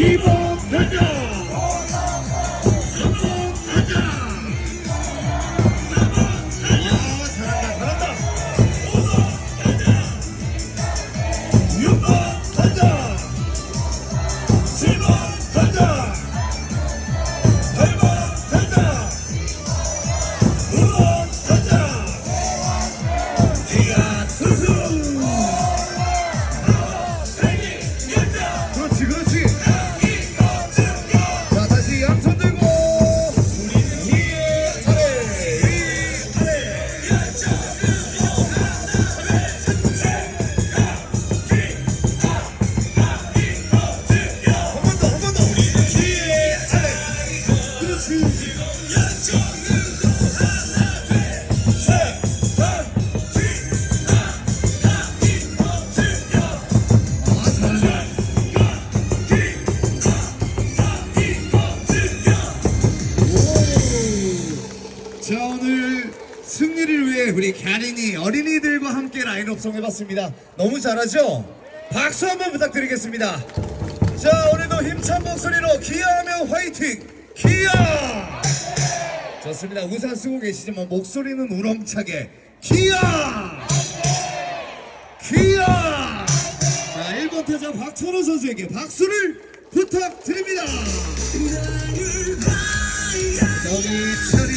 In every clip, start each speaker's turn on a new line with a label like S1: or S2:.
S1: people. 우리 가린이 어린이들과 함께 라인업송 해봤습니다. 너무 잘하죠? 박수 한번 부탁드리겠습니다. 자 오늘도 힘찬 목소리로 기아하며 화이팅! 기아! 좋습니다. 우산 쓰고 계시지만 목소리는 우렁차게 기아! 기아! 자 1번 타자 박철호 선수에게 박수를 부탁드립니다. 여기 치어리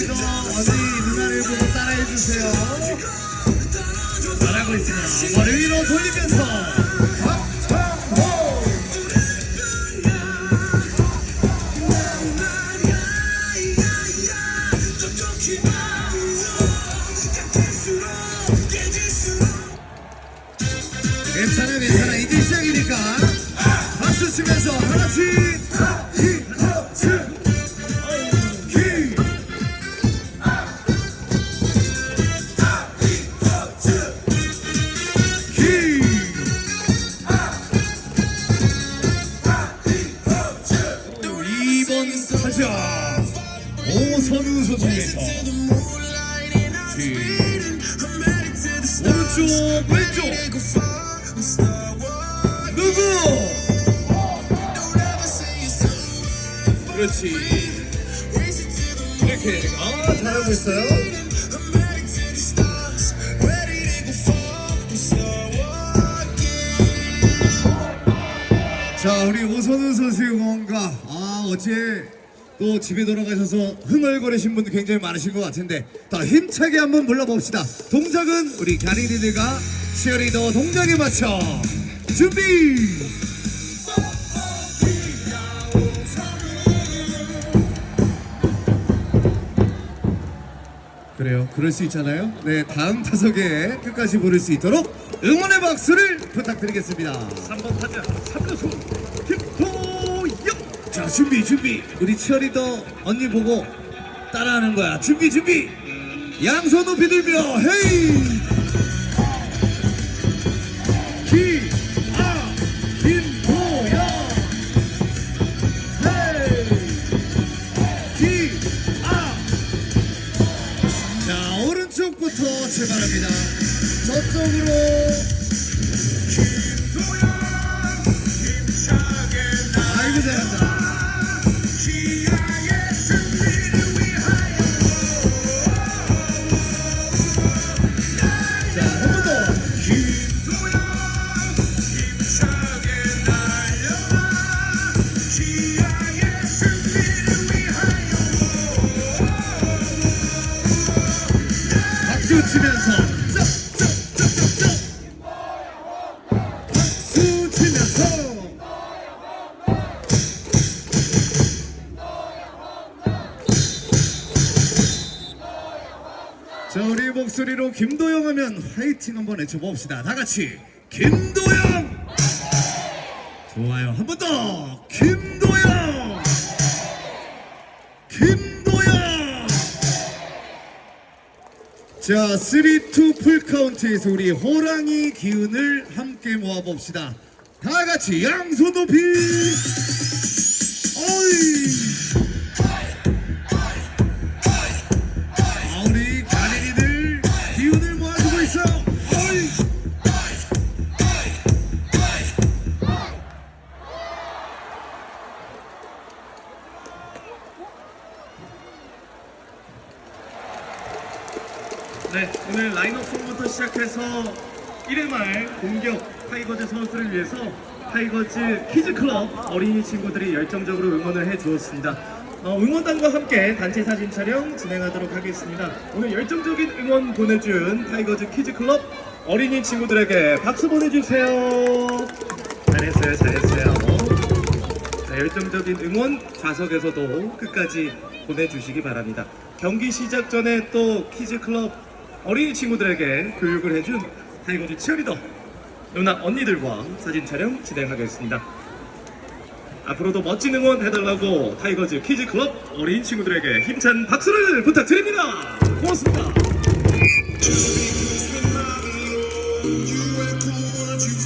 S1: 박수 치면서 하나씩. 2번 타자 오선우 선수에서 오른쪽 왼쪽 그렇지. 이렇게 아 잘하고 있어요? 자 우리 오선우 선수의 응원가 아 어제 또 집에 돌아가셔서 흥얼거리신 분들 굉장히 많으신 것 같은데 더 힘차게 한번 불러봅시다. 동작은 우리 가린이들과 치어리더 동작에 맞춰 준비 그래요? 그럴 수 있잖아요? 네 다음 타석에 끝까지 부를 수 있도록 응원의 박수를 부탁드리겠습니다.
S2: 3번 타자 3루수
S1: 김도영. 자 준비 준비. 우리 치어리더 언니 보고 따라하는 거야. 준비 준비. 양손 높이 들며 헤이! 기 오른쪽부터 출발합니다. 저쪽으로 자, 우리 목소리로 김도영 하면 화이팅 한번 외쳐봅시다. 다 같이. 김도영! 좋아요. 한 번 더. 김도영! 김도영! 자, 3, 2 풀카운트에서 우리 호랑이 기운을 함께 모아봅시다. 다 같이 양손 높이!
S2: 시작해서 1회 말 공격 타이거즈 선수를 위해서 타이거즈 키즈클럽 어린이 친구들이 열정적으로 응원을 해주었습니다. 어, 응원단과 함께 단체 사진 촬영 진행하도록 하겠습니다. 오늘 열정적인 응원 보내준 타이거즈 키즈클럽 어린이 친구들에게 박수 보내주세요. 잘했어요, 잘했어요. 자, 열정적인 응원 좌석에서도 끝까지 보내주시기 바랍니다. 경기 시작 전에 또 키즈클럽 어린이 친구들에게 교육을 해준 타이거즈 치어리더 누나 언니들과 사진 촬영 진행하겠습니다. 앞으로도 멋진 응원 해달라고 타이거즈 키즈 클럽 어린이 친구들에게 힘찬 박수를 부탁드립니다. 고맙습니다.